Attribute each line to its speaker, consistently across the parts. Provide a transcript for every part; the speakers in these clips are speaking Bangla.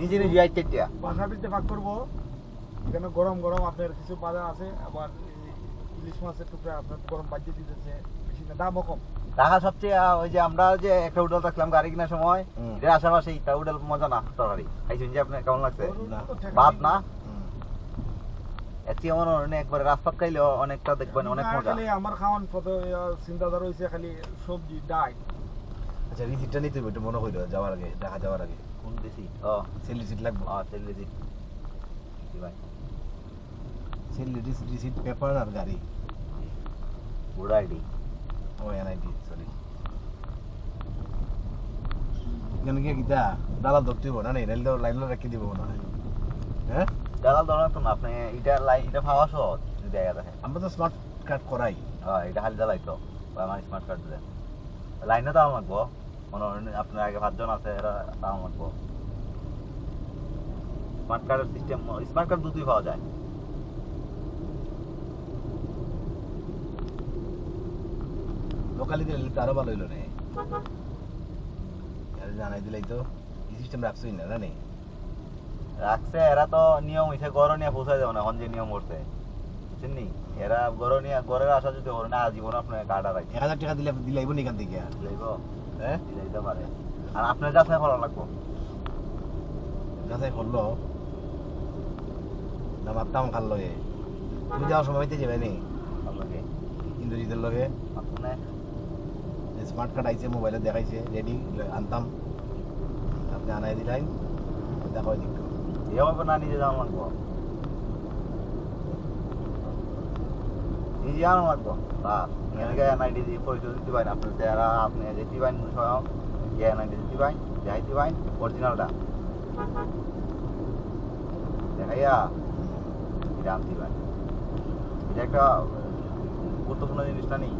Speaker 1: নিজে নিজে আইতে টিয়া।
Speaker 2: বাসার ভাগ করব। এখানে গরম গরম আপনার কিছু বাজার আছে আবার ইলিশ মাছের টুকরা আপনার গরম বাজিয়ে দিতেছে বেশি না দামও কম।
Speaker 1: ঢাকা সবচেয়ে ওই যে আমরা যে একটা হোটেল দেখলাম গাড়ি কেনার সময়
Speaker 3: হুম।
Speaker 1: আশেপাশে একটা হোটেল মজা না তরকারি। খাইছেন যে আপনার কেমন লাগছে? ভাত না? হয় একবার রাস্তাত খাইলেও অনেকটা দেখবেন অনেক মজা।
Speaker 2: আমার খাওয়ান কত চিন্তাধারা হয়েছে খালি সবজি ডাল।
Speaker 3: আচ্ছা রিসিটটা নিতে হবে একটু মনে হইল যাওয়ার আগে ঢাকা যাওয়ার আগে।
Speaker 1: কোন দিছি ও
Speaker 3: সেল রিসিট লাগবে।
Speaker 1: তেল দিছি জি ভাই
Speaker 3: সেল রিসিট পেপার আর গাড়ি।
Speaker 1: গুড আইডি
Speaker 3: ও এনআইডি সরি এখানে গিয়ে কিতা দালাল ধরতে হইব না নাইলে তো লাইন রাখি দিব মনে হয়। হ্যাঁ?
Speaker 1: দালাল ধরনের তো না আপনি এটা লাইন এটা পাওয়া সহজ যদি দেখা দেখেন
Speaker 3: আমরা তো স্মার্ট কার্ড করাই।
Speaker 1: হ্যাঁ এটা হালি জ্বালাই তো আমার স্মার্ট কার্ড দিলেন লাইনে দাম লাগবো আপনার আগে আছে, এরা স্মার্ট কার্ডের সিস্টেম স্মার্ট কার্ড দুটোই পাওয়া যায়।
Speaker 3: লোকালি দিলে আরও ভালো হইল রে। জানাই দিলাই তো, এই সিস্টেম রাখছই না, জানি।
Speaker 1: রাখছে, এরা তো নিয়ম হইছে গড় নিয়ে পৌঁছায় যাবে না, এখন যে নিয়ম করছে। বুঝছেন নি এরা গড় নিয়ে গড়ের আশা যদি করে না আজীবন আপনার কার্ড আর
Speaker 3: এক হাজার টাকা দিলে দিলাইব নি এখান থেকে?
Speaker 1: দিলাইব।
Speaker 3: হ্যাঁ?
Speaker 1: দিলাইতে পারে। আর আপনার যাচাই করা লাগবো?
Speaker 3: যাচাই করল। না মারতাম খাল লগে। তুমি যাওয়ার সময় হইতে যাবে নি?
Speaker 1: আপনাকে?
Speaker 3: ইন্দ্রজিতের লগে।
Speaker 1: আপনি
Speaker 3: স্মার্ট কার্ড আইছে মোবাইলে দেখাইছে রেডি আনতাম। আপনি আনাই দিলাই দেখাই দিক
Speaker 1: এভাবে না নিজে যাওয়া লাগবো। নিজে আনা লাগবো বাস এখানে গিয়ে এনআইডি দিয়ে পরিচয় দিতে পারেন আপনি যারা আপনি যে দিবেন স্বয়ং যে এনআইডি দিতে পারেন যাই দিবেন অরিজিনালটা দেখাইয়া পারেন এটা একটা গুরুত্বপূর্ণ জিনিসটা নেই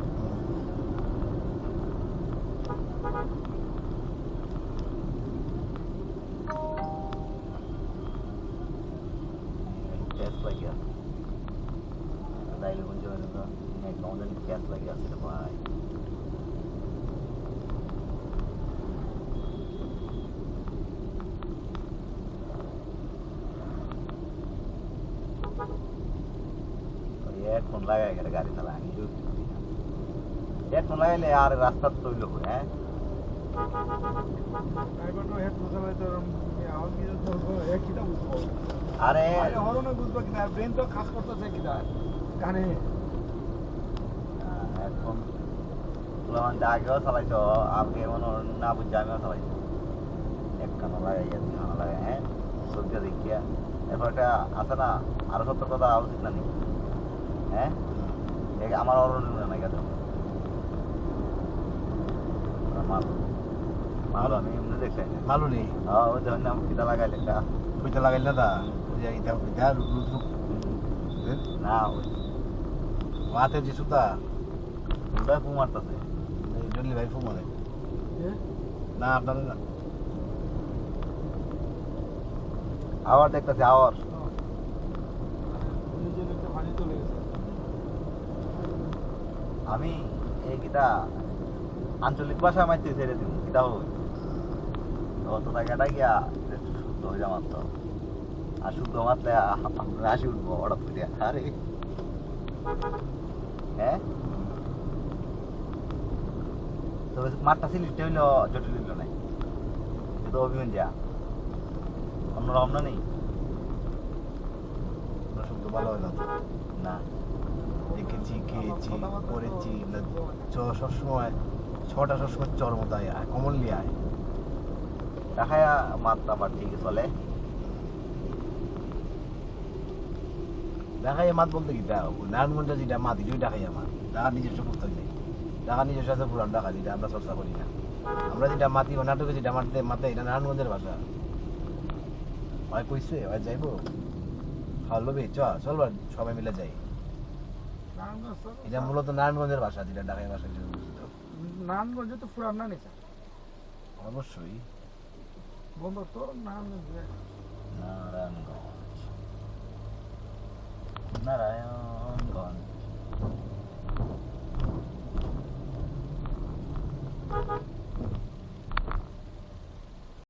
Speaker 1: গ্যাস লাগে আছে তাইলে বলছে অ্যাকাউন্টে গ্যাস লাগে আছে রে ভাই হেডফোন লাগাই গেলে গাড়ি চালা আমি হেডফোন লাগাইলে আর রাস্তা তৈল হ্যাঁ
Speaker 2: ড্রাইভারও হেড বুঝাবে তো আমার কি তো কিটা বুঝব
Speaker 1: আরে
Speaker 2: হরনে বুঝব কিনা ব্রেন তো কাজ করতেছে কিনা কানে
Speaker 1: হেডফোন তুলামান আগেও চালাইছো আগে মনে না বুঝছে আমিও চালাইছি এক কানা লাগাইয়া দুই কানা লাগাই হ্যাঁ? সবজি দেখিয়া। এরপর একটা আছে না আরও সতর্কতা হওয়া উচিত না হ্যাঁ? আমার অরণ্য না গেছে। মাল। মাল আমি এমনি দেখছি।
Speaker 3: ভালো নেই?
Speaker 1: হ্যাঁ ওই ধরেন আমি কিতা লাগাইলে
Speaker 3: কইতে লাগাইল না তা? ওই যে এটা এটা রুট রুট
Speaker 1: না ওই
Speaker 3: হাতে যে সুতা
Speaker 1: ওটা ফু মারতেছে।
Speaker 3: ডলি ভাই ফু মানে না আপনার না।
Speaker 1: আবার দেখতেছি
Speaker 2: চলে
Speaker 1: আমি এই কিতা আঞ্চলিক ভাষা মাইতে ছেড়ে দিব কিতা হই অত টাকাটা গিয়া শুদ্ধ হয়ে যাওয়ার তো আর শুদ্ধ মাত্রে আপনার হাসি উঠবো হঠাৎ করে আরে। মাঠটা সিলিটে হইল জটিল হইল নাই। কিন্তু অভিমান যা নেই?
Speaker 3: শব্দ ভালো না? দেখেছি, খেয়েছি, করেছি সবসময় ছটা সবসময় চর মতো আয় কমনলি আয়।
Speaker 1: মাত্রা আবার ঠিক চলে
Speaker 3: দেখাই মাত বলতে কি দেখ নারায়ণগঞ্জে যেটা মাত এটাই দেখাই আমার। ঢাকা নিজস্ব পুস্তক নেই। ঢাকা নিজস্ব আছে পুরান ঢাকা যেটা আমরা চর্চা করি না। আমরা যেটা মাতি ও নাটকে যেটা মারতে মাতে এটা নারায়ণগঞ্জের ভাষা। হয় কইছে হয় যাইবো। খাওয়া লবে চ চল সবাই মিলে যাই। এটা মূলত নারায়ণগঞ্জের ভাষা যেটা ঢাকাই ভাষা হিসেবে পরিচিত
Speaker 2: নারায়ণগঞ্জে তো পুরান না নিছে
Speaker 3: অবশ্যই।
Speaker 2: বন্ধু তো নারায়ণগঞ্জ
Speaker 1: নারায়ণগঞ্জ নারায়ণগঞ্জ